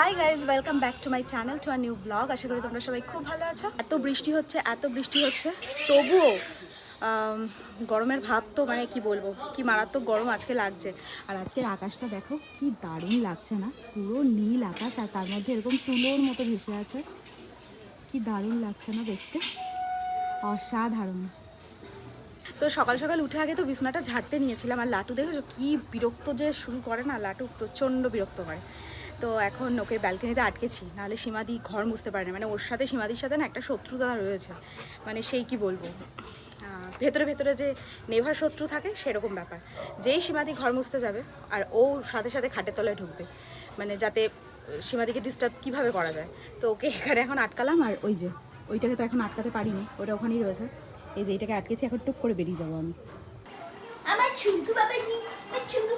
Hi guys welcome back to my channel to a new blog আশা করি তোমরা সবাই খুব ভালো আছো। এত বৃষ্টি হচ্ছে, এত বৃষ্টি হচ্ছে। তবুও গরমের ভাব তো মানে কি বলব, কি মারাত্মক গরম আজকে লাগছে। আর আজকের আকাশটা দেখো, কি দারুণ লাগছে না? পুরো নীল আকাশ, আর তার মধ্যে এরকম তুলোর মতো ভেসে আছে। কি দারুণ লাগছে না দেখতে? অসাধারণ। তো সকাল সকাল উঠে আগে তো বিছনাটা ঝাড়তে নিয়েছিলাম, আর লাটু দেখেছ কি বিরক্ত যে শুরু করে না? লাটু প্রচণ্ড বিরক্ত করে। তো এখন ওকে ব্যালকনিতে আটকেছি, নাহলে সীমাদি ঘর মুছতে পারে না মানে ওর সাথে সীমাদির সাথে না একটা শত্রুতা রয়েছে। মানে সেই কি বলব? ভেতরে ভেতরে যে নেভা শত্রু থাকে সেরকম ব্যাপার। যেই সীমাদি ঘর মুছতে যাবে, আর ও সাথে সাথে খাটের তলায় ঢুকবে মানে যাতে সীমাদিকে ডিস্টার্ব কীভাবে করা যায়। তো ওকে এখানে এখন আটকালাম, আর ওই যে, ওইটাকে তো এখন আটকাতে পারিনি, ওটা ওখানেই রয়েছে। এই যে এইটাকে আটকেছি, এখন টুক করে বেরিয়ে যাব আমি। আমার চুমকু বাবা চুমকু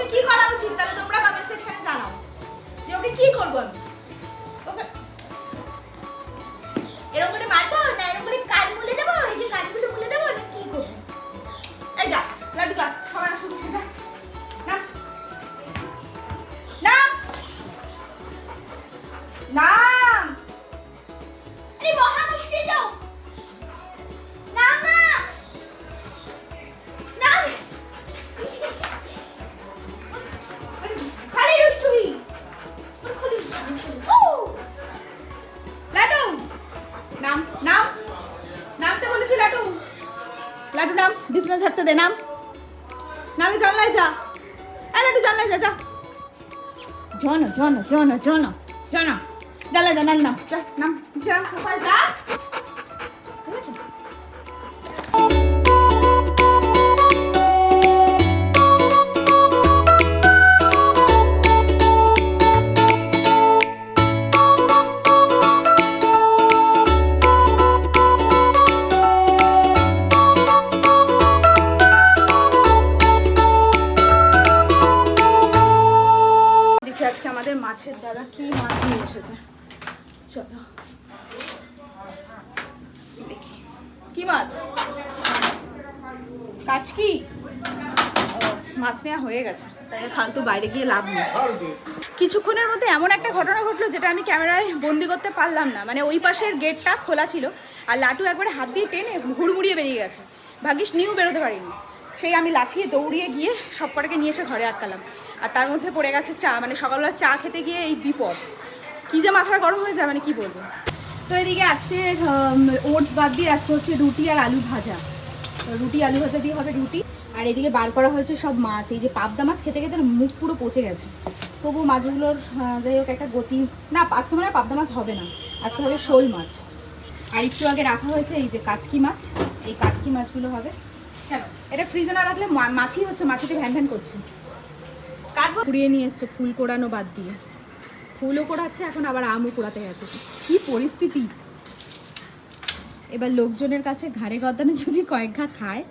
ওকে কি করা উচিত? তাহলে তোমরা কমেন্ট সেকশনে জানাও। যে ওকে কি করব আমি? ওকে এরকম করে মারবো? জানলায় যা। এলা একটু জানলায় যা যা। জন জন জন জন জন জানলায় যা নাম যা নাম। যা সোফায় যা। মাছ নেওয়া হয়ে গেছে। তাই ফালতু বাইরে গিয়ে লাভ নেই। কিছুক্ষণের মধ্যে এমন একটা ঘটনা ঘটলো যেটা আমি ক্যামেরায় বন্দি করতে পারলাম না। মানে ওই পাশের গেটটা খোলা ছিল আর লাটু একবারে হাত দিয়ে টেনে হুড়মুড়িয়ে বেরিয়ে গেছে। ভাগ্যিস নিউ বেরোতে পারিনি। সেই আমি লাফিয়ে দৌড়িয়ে গিয়ে সব কটাকে নিয়ে এসে ঘরে আটকালাম। আর তার মধ্যে পড়ে গেছে চা মানে সকালবেলা চা খেতে গিয়ে এই বিপদ। কী যে মাথার গরম হয়ে যায় মানে কি বলব? তো এদিকে আজকে ওটস বাদ দিয়ে আজকে হচ্ছে রুটি আর আলু ভাজা। তো রুটি, আলু ভাজা দিয়ে হবে রুটি। আর এদিকে বার করা হয়েছে সব মাছ। এই যে পাবদা মাছ খেতে খেতে মুখ পুরো পচে গেছে। তবু মাছগুলোর যাই হোক একটা গতি না, আজকে মানে পাবদা মাছ হবে না। আজকে হবে শোল মাছ। আর একটু আগে রাখা হয়েছে এই যে কাচকি মাছ। এই কাচকি মাছগুলো হবে। কেন? এটা ফ্রিজে না রাখলে মাছই হচ্ছে, মাছিতে ভ্যান ভ্যান করছে। কাটবো কুড়িয়ে নিয়ে এসছে, ফুল কোড়ানো বাদ দিয়ে। ফুলও কোড়াচ্ছে, এখন আবার আমও কোড়াতে গেছে। কি পরিস্থিতি? এবার লোকজনের কাছে ঘাড়ে গদানে যদি কয়েক ঘা খায়,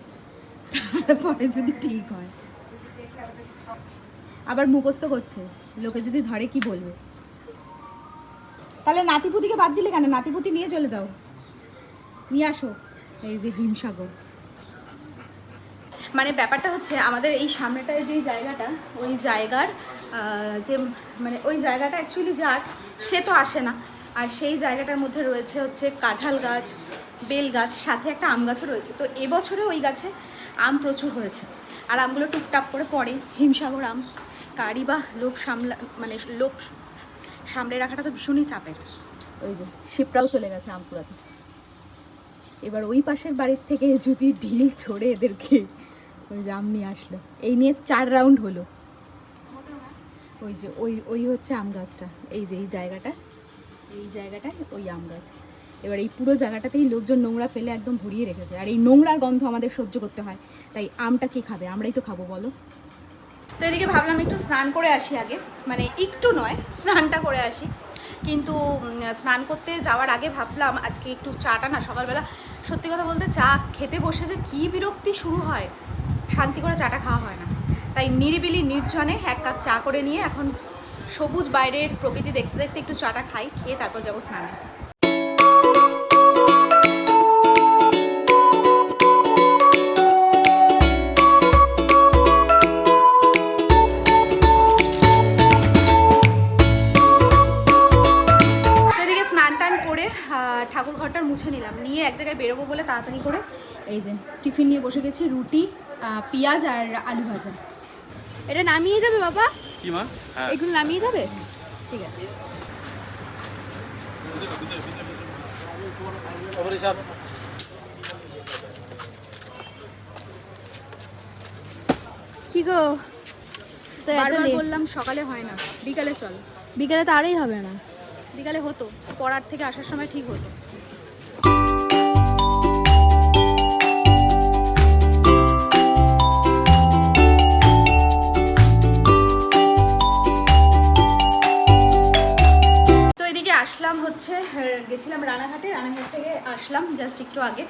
তারপরে যদি ঠিক হয়। আবার মুখস্থ করছে, লোকে যদি ধরে কি বলবে? তাহলে নাতিপুতিকে বাদ দিলে কেন? নাতিপুতি নিয়ে চলে যাও। নিয়ে আসো, এই যে হিমসাগর। মানে ব্যাপারটা হচ্ছে, আমাদের এই সামনেটায় যেই জায়গাটা, ওই জায়গার যে মানে ওই জায়গাটা অ্যাকচুয়ালি যার, সে তো আসে না। আর সেই জায়গাটার মধ্যে রয়েছে হচ্ছে কাঁঠাল গাছ বেল গাছ, সাথে একটা আম গাছও রয়েছে। তো এবছরে ওই গাছে আম প্রচুর হয়েছে। আর আমগুলো টুকটাপ করে পড়ে। হিমসাগর আম, কারি বা লোভ সামলা মানে লোভ সামলে রাখাটা তো ভীষণই চাপের। ওই যে, শিপরাও চলে গেছে আম কুড়াতে এবার ওই পাশের বাড়ির থেকে যদি ঢিল ছড়ে এদেরকে, ওই যে আম নিয়ে আসলো। এই নিয়ে চার রাউন্ড হলো। ওই যে, ওই ওই হচ্ছে আম গাছটা। এই যে, এই জায়গাটা, এই জায়গাটায় ওই আম গাছ। এবার এই পুরো জায়গাটাতেই লোকজন নোংরা ফেলে একদম ভরিয়ে রেখেছে। আর এই নোংরার গন্ধ আমাদের সহ্য করতে হয়। তাই আমটা কে খাবে? আমরাই তো খাব, বলো। তো এদিকে ভাবলাম একটু স্নান করে আসি আগে। মানে একটু নয়, স্নানটা করে আসি। কিন্তু স্নান করতে যাওয়ার আগে ভাবলাম আজকে একটু চাটা না, সকালবেলা সত্যি কথা বলতে চা খেতে বসে যে কী বিরক্তি শুরু হয়। শান্তি করে চাটা খাওয়া হয় না। তাই নিরিবিলি নির্জনে এক কাপ চা করে নিয়ে এখন সবুজ বাইরের প্রকৃতি দেখতে দেখতে একটু চাটা খাই, খেয়ে তারপর যাব স্নানে। ঠাকুর ঘরটা মুছে নিলাম। নিয়ে এক জায়গায় বেরোবো বলে তাড়াতাড়ি করে এই যে টিফিন নিয়ে বসে গেছি রুটি পেঁয়াজ আর আলু ভাজা। এটা নামিয়ে যাবে বাবা? কি মা? হ্যাঁ। এগুলো নামিয়ে যাবে? ঠিক আছে। কি গো? তো? বললাম সকালে হয় না বিকালে চল। বিকেলে তো আরই হবে না। বিকালে হতো, পড়ার থেকে আসার সময় ঠিক হতো। আসলাম হচ্ছে, গেছিলাম রানাঘাটে, রানাঘাট থেকে আসলাম জাস্ট একটু আগে।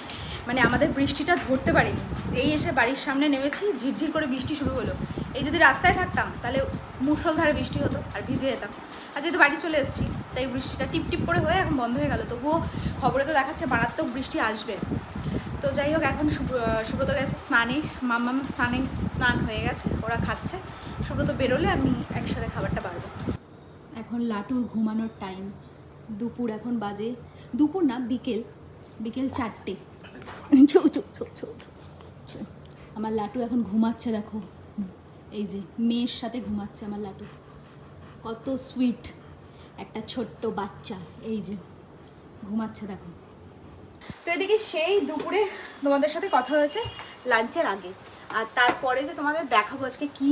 মানে আমাদের বৃষ্টিটা ধরতে পারিনি, যেই এসে বাড়ির সামনে নেমেছি, ঝিরঝির করে বৃষ্টি শুরু হলো। এই যদি রাস্তায় থাকতাম, তাহলে মুষলধারে বৃষ্টি হতো আর ভিজে যেতাম। আর যেহেতু বাড়ি চলে এসেছি, তাই বৃষ্টিটা টিপ টিপ করে হয়ে এখন বন্ধ হয়ে গেল। তবুও খবরে তো দেখাচ্ছে মারাত্মক বৃষ্টি আসবে। তো যাই হোক, এখন সুব্র- সুব্রত গেছে স্নানে। মাম্মাম স্নানে, স্নান হয়ে গেছে, ওরা খাচ্ছে। সুব্রত বেরোলে আমি একসাথে খাবারটা বাড়বো। এখন লাটুর ঘুমানোর টাইম দুপুর এখন বাজে, দুপুর না, বিকেল। বিকেল চারটে। আমার লাটু এখন ঘুমাচ্ছে, দেখো। এই যে, মেয়ের সাথে ঘুমাচ্ছে আমার লাটু। কত সুইট একটা ছোট্ট বাচ্চা, এই যে, ঘুমাচ্ছে দেখো। তো এদিকে সেই দুপুরে তোমাদের সাথে কথা হয়েছে লাঞ্চের আগে, আর তারপরে যে তোমাদের দেখাবো আজকে কি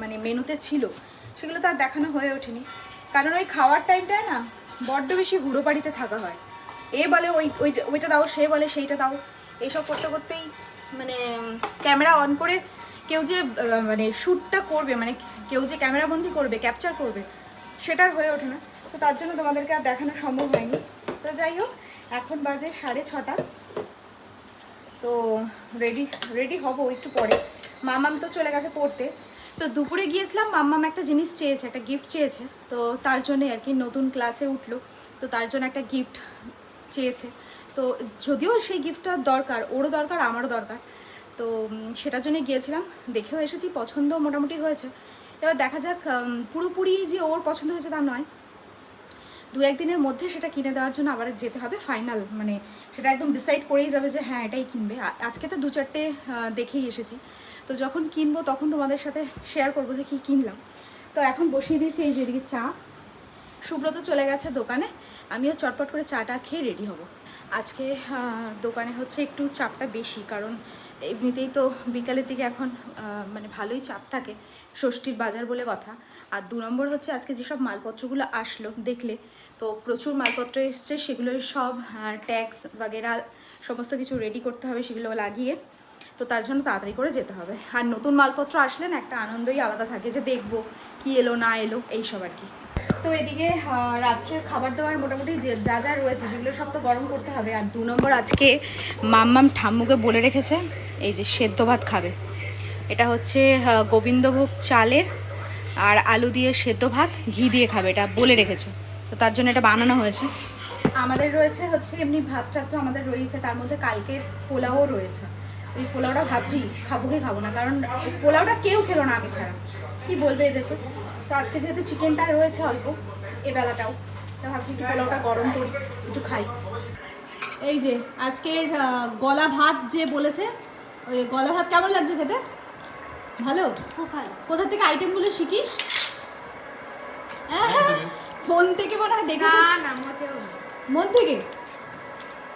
মানে মেনুতে ছিল, সেগুলো তো আর দেখানো হয়ে ওঠেনি। কারণ ওই খাওয়ার টাইমটায় না বড্ড বেশি হুড়ো বাড়িতে থাকা হয়। এ বলে ওই ওই, ওইটা দাও, সে বলে সেইটা দাও, এইসব করতে করতেই মানে ক্যামেরা অন করে কেউ যে মানে শ্যুটটা করবে মানে কেউ যে ক্যামেরাবন্দি করবে ক্যাপচার করবে সেটার হয়ে ওঠে না। তো তার জন্য তোমাদেরকে আর দেখানো সম্ভব হয়নি। তো যাই হোক, এখন বাজে সাড়ে ছটা। তো রেডি রেডি হব একটু পরে। মামাম তো চলে গেছে পড়তে। তো দুপুরে গিয়েছিলাম মাম্মাম একটা জিনিস চেয়েছে, একটা গিফট চেয়েছে। তো তার জন্য আর কি নতুন ক্লাসে উঠল। তো তার জন্য একটা গিফট চেয়েছে। তো যদিও সেই গিফটটা দরকার, ওরও দরকার, আমারও দরকার। তো সেটার জন্য গিয়েছিলাম। দেখেও এসেছি পছন্দ মোটামুটি হয়েছে। এবার দেখা যাক পুরোপুরি যে ওর পছন্দ হয়েছে তা নয়। দু একদিনের মধ্যে সেটা কিনে দেওয়ার জন্য আবার যেতে হবে ফাইনাল মানে সেটা একদম ডিসাইড করেই যাবে যে হ্যাঁ এটাই কিনবে। আজকে তো দু চারটে দেখেই এসেছি। তো যখন কিনবো তখন তোমাদের সাথে শেয়ার করব যে কী কিনলাম। তো এখন বসিয়ে দিয়েছি এই যেদিকে চা। সুব্রত চলে গেছে দোকানে। আমিও চটপট করে চাটা খেয়ে রেডি হব। আজকে দোকানে হচ্ছে একটু চাপটা বেশি, কারণ এমনিতেই তো বিকালের দিকে এখন মানে ভালোই চাপ থাকে ষষ্ঠীর বাজার বলে কথা। আর দু নম্বর হচ্ছে আজকে যেসব মালপত্রগুলো আসলো দেখলে, তো প্রচুর মালপত্র এসছে সেগুলোর সব ট্যাক্স বাগেরা সমস্ত কিছু রেডি করতে হবে, সেগুলো লাগিয়ে, তো তার জন্য তাড়াতাড়ি করে যেতে হবে। আর নতুন মালপত্র আসলে না, একটা আনন্দই আলাদা থাকে যে দেখব কি এলো না এলো, এইসব আর কি। তো এদিকে রাত্রের খাবার দাবার মোটামুটি যে যা যা রয়েছে, যেগুলো সব তো গরম করতে হবে। আর দু নম্বর আজকে মাম্মাম ঠাম্মুকে বলে রেখেছে, এই যে সেদ্ধ ভাত খাবে। এটা হচ্ছে গোবিন্দভোগ চালের আর আলু দিয়ে সেদ্ধ ভাত, ঘি দিয়ে খাবে, এটা বলে রেখেছে। তো তার জন্য এটা বানানো হয়েছে। আমাদের রয়েছে হচ্ছে এমনি ভাত টাত তো আমাদের রয়েছে, তার মধ্যে কালকের পোলাও রয়েছে। ওই পোলাওটা ভাবছি, খাব কি খাব না, কারণ পোলাওটা কেউ খেলো না আমি ছাড়া। কি বলবে এদেরকে তো? আজকে যেহেতু চিকেনটা রয়েছে অল্প এ বেলাটাও। তো ভাবছি একটু পোলাওটা গরম করি একটু খাই। এই যে আজকের গলা ভাত যে বলেছে ওই গলা ভাত কেমন লাগছে খেতে? ভালো? খুব ভালো। কোথা থেকে আইটেমগুলো শিখিস? ফোন থেকে মনে হয় না মোটেও না। মন থেকে?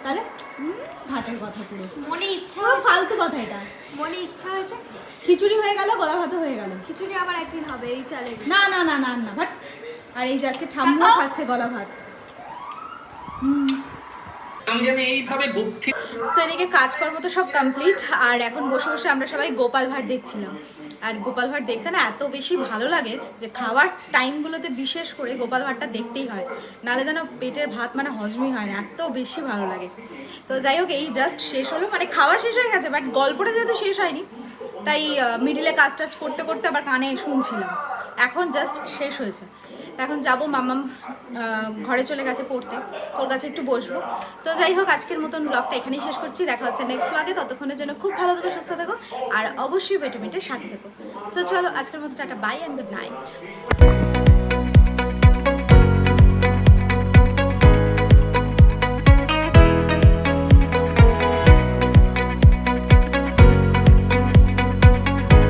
তাহলে? ভাটের কথা পুরো। মনে ইচ্ছা পুরো ফালতু কথা এটা। মনে ইচ্ছা হয়েছে খিচুড়ি হয়ে গেল গলা ভাতও হয়ে গেল। খিচুড়ি আবার একদিন হবে এই চালে না না না না না ভাট আর এই যে আজকে ঠাম্মু খাচ্ছে গলা ভাত। হুম। আমি জানি এইভাবে বুদ্ধি তো এদিকে কাজকর্ম তো সব কমপ্লিট আর এখন বসে বসে আমরা সবাই গোপাল ভাট দেখছিলাম। আর গোপাল ভাট দেখতে না এত বেশি ভালো লাগে যে খাওয়ার টাইমগুলোতে বিশেষ করে গোপাল ভাটটা দেখতেই হয়। নাহলে যেন পেটের ভাত মানে হজমই হয় না, এত বেশি ভালো লাগে। তো যাই হোক, এই জাস্ট শেষ হলো। মানে খাওয়া শেষ হয়ে গেছে বাট গল্পটা যেহেতু শেষ হয়নি, তাই মিডিলে কাজ টাজ করতে করতে আবার কানে শুনছিলাম। এখন জাস্ট শেষ হয়েছে। এখন যাব মামাম ঘরে চলে গেছে পড়তে। ওর কাছে একটু বসবো। তো যাই হোক, আজকের মতন ব্লগটা এখানেই শেষ করছি। দেখা হচ্ছে নেক্সট ব্লগে ততক্ষণের জন্য খুব ভালো থেকো, সুস্থ থেকো, আর অবশ্যই ভিটামিনটা সাথে থেকো। সো চলো, আজকের মতো tata bye and good night